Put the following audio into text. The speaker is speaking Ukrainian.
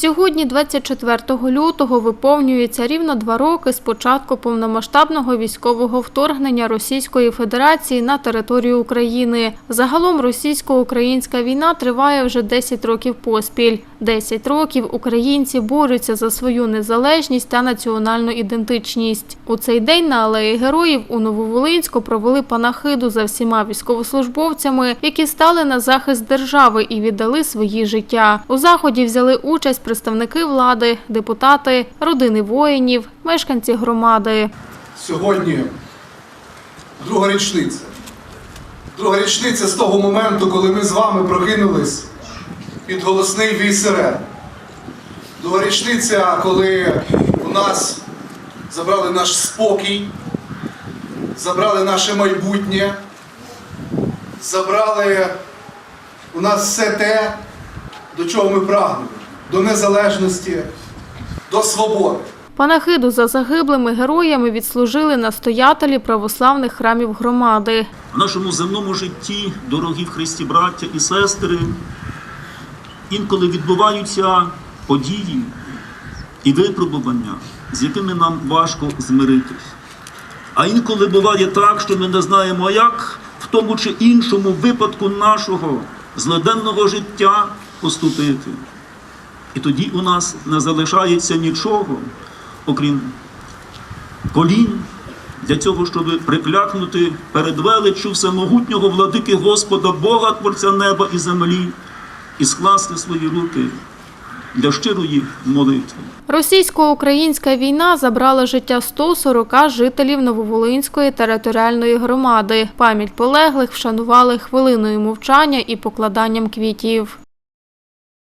Сьогодні, 24 лютого, виповнюється рівно два роки з початку повномасштабного військового вторгнення Російської Федерації на територію України. Загалом російсько-українська війна триває вже 10 років поспіль. 10 років українці борються за свою незалежність та національну ідентичність. У цей день на алеї героїв у Нововолинську провели панахиду за всіма військовослужбовцями, які стали на захист держави і віддали свої життя. У заході взяли участь представники влади, депутати, родини воїнів, мешканці громади. Сьогодні друга річниця. Друга річниця з того моменту, коли ми з вами прокинулись під голосний вій сирен. Друга річниця, коли у нас забрали наш спокій, забрали наше майбутнє, забрали у нас все те, до чого ми прагнемо, до незалежності, до свободи. Панахиду за загиблими героями відслужили настоятелі православних храмів громади. В нашому земному житті, дорогі в Христі браття і сестри, інколи відбуваються події і випробування, з якими нам важко змиритись. А інколи буває так, що ми не знаємо, як в тому чи іншому випадку нашого злоденного життя поступити. І тоді у нас не залишається нічого, окрім колін для цього, щоб приклякнути перед величчю всемогутнього владики Господа Бога, Творця неба і землі, і скласти свої руки для щирої молитви. Російсько-українська війна забрала життя 140 жителів Нововолинської територіальної громади. Пам'ять полеглих вшанували хвилиною мовчання і покладанням квітів.